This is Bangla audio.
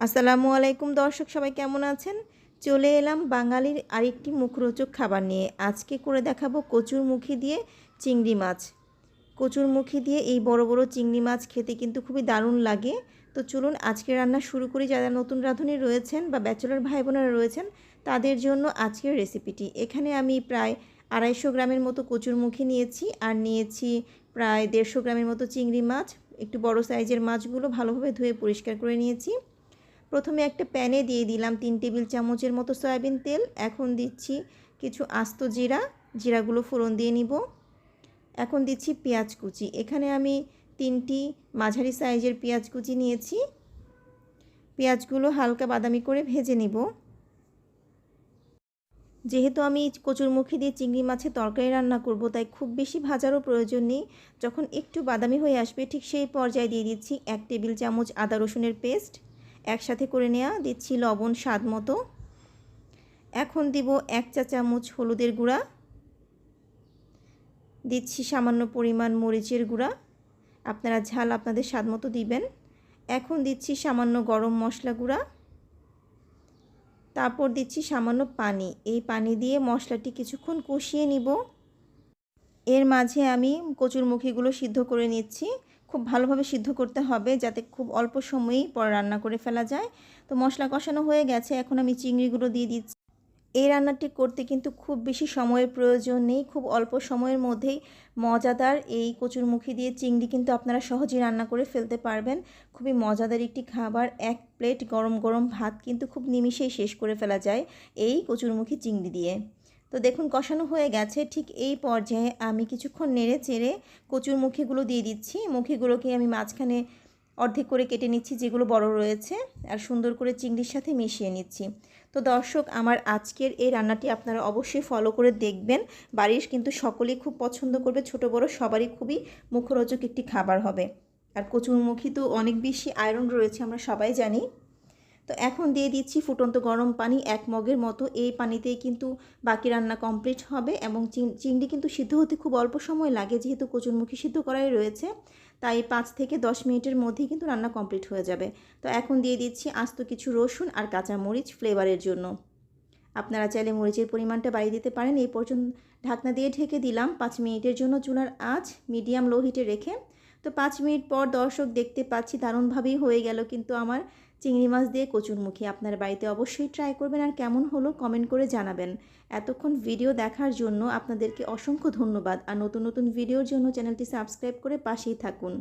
আসসালামু আলাইকুম দর্শক, সবাই কেমন আছেন? চলে এলাম বাঙালির আরেকটি মুখরোচক খাবার নিয়ে। আজকে করে দেখাবো কচুর মুখি দিয়ে চিংড়ি মাছ। কচুর মুখি দিয়ে এই বড় বড় চিংড়ি মাছ খেতে কিন্তু খুবই দারুণ লাগে। তো চলুন আজকে রান্না শুরু করি। যারা নতুন রাঁধুনি রয়েছেন বা ব্যাচেলর ভাই বোনেরা রয়েছেন, তাদের জন্য আজকের রেসিপিটি। এখানে আমি প্রায় আড়াইশো গ্রামের মতো কচুর মুখি নিয়েছি আর নিয়েছি প্রায় দেড়শো গ্রামের মতো চিংড়ি মাছ। একটু বড় সাইজের মাছগুলো ভালোভাবে ধুয়ে পরিষ্কার করে নিয়েছি। প্রথমে একটা প্যানে দিয়ে দিলাম তিন টেবিল চামচের মতো সয়াবিন তেল। এখন দিচ্ছি কিছু আস্ত জিরা, জিরাগুলো ফোড়ন দিয়ে নিব। এখন দিচ্ছি পেঁয়াজ কুচি। এখানে আমি তিনটি মাঝারি সাইজের পেঁয়াজ কুচি নিয়েছি। পেঁয়াজগুলো হালকা বাদামি করে ভেজে নিব। যেহেতু আমি কচুরমুখী দিয়ে চিংড়ি মাছের তরকারি রান্না করব, তাই খুব বেশি ভাজারও প্রয়োজন নেই। যখন একটু বাদামি হয়ে আসবে, ঠিক সেই পর্যায়ে দিয়ে দিচ্ছি এক টেবিল চামচ আদা রসুনের পেস্ট। একসাথে করে নেওয়া দিচ্ছি লবণ, স্বাদ মতো। এখন দিব এক চা চামচ হলুদের গুঁড়া। দিচ্ছি সামান্য পরিমাণ মরিচের গুঁড়া। আপনারা ঝাল আপনাদের স্বাদ মতো দিবেন। এখন দিচ্ছি সামান্য গরম মশলা গুঁড়া। তারপর দিচ্ছি সামান্য পানি। এই পানি দিয়ে মশলাটি কিছুক্ষণ কষিয়ে নিব। এর মাঝে আমি কচুরমুখীগুলো সিদ্ধ করে নিচ্ছি। খুব ভালোভাবে সিদ্ধ করতে হবে যাতে খুব অল্প সময়েই পরে রান্না করে ফেলা যায়। তো মশলা কষানো হয়ে গেছে, এখন আমি চিংড়িগুলো দিয়ে দিচ্ছি। এই রান্নাটি করতে কিন্তু খুব বেশি সময়ের প্রয়োজন নেই, খুব অল্প সময়ের মধ্যেই মজাদার এই কচুরমুখী দিয়ে চিংড়ি কিন্তু আপনারা সহজেই রান্না করে ফেলতে পারবেন। খুবই মজাদার একটি খাবার, এক প্লেট গরম গরম ভাত কিন্তু খুব নিমিষেই শেষ করে ফেলা যায় এই কচুরমুখী চিংড়ি দিয়ে। তো দেখুন, কষানো হয়ে গেছে। ঠিক এই পর্যায়ে আমি কিছুক্ষণ নেড়ে চেড়ে কচুর মুখিগুলো দিয়ে দিচ্ছি। মুখিগুলোকে আমি মাঝখানে অর্ধেক করে কেটে নিচ্ছি, যেগুলো বড় রয়েছে, আর সুন্দর করে চিংড়ির সাথে মিশিয়ে নিচ্ছি। তো দর্শক, আমার আজকের এই রান্নাটি আপনারা অবশ্যই ফলো করে দেখবেন। বাড়ির কিন্তু সকলেই খুব পছন্দ করবে, ছোট বড় সবারই খুবই মুখরোচক একটি খাবার হবে। আর কচুরমুখী তো অনেক বেশি আয়রন রয়েছে, আমরা সবাই জানি। তো এখন দিয়ে দিচ্ছি ফুটন্ত গরম পানি এক মগের মতো। এই পানিতেই কিন্তু বাকি রান্না কমপ্লিট হবে এবং চিংড়ি কিন্তু সিদ্ধ হতে খুব অল্প সময় লাগে যেহেতু কচুরমুখী সিদ্ধ করাই রয়েছে। তাই পাঁচ থেকে দশ মিনিটের মধ্যেই কিন্তু রান্না কমপ্লিট হয়ে যাবে। তো এখন দিয়ে দিচ্ছি আস্ত কিছু রসুন আর কাঁচা মরিচ ফ্লেভারের জন্য। আপনারা চাইলে মরিচের পরিমাণটা বাড়িয়ে দিতে পারেন। এই পর্যন্ত ঢাকনা দিয়ে ঢেকে দিলাম পাঁচ মিনিটের জন্য চুলার আঁচ মিডিয়াম লো হিটে রেখে। তো পাঁচ মিনিট পর দর্শক দেখতে পাচ্ছি দারুণভাবেই হয়ে গেল কিন্তু আমার চিংড়ি মাছ দিয়ে কচুরমুখী আপনার বাড়িতে অবশ্যই ট্রাই করবেন আর কেমন হলো কমেন্ট করে জানাবেন। এতক্ষণ ভিডিও দেখার জন্য আপনাদেরকে অসংখ্য ধন্যবাদ। আর নতুন নতুন ভিডিওর জন্য চ্যানেলটি সাবস্ক্রাইব করে পাশেই থাকুন।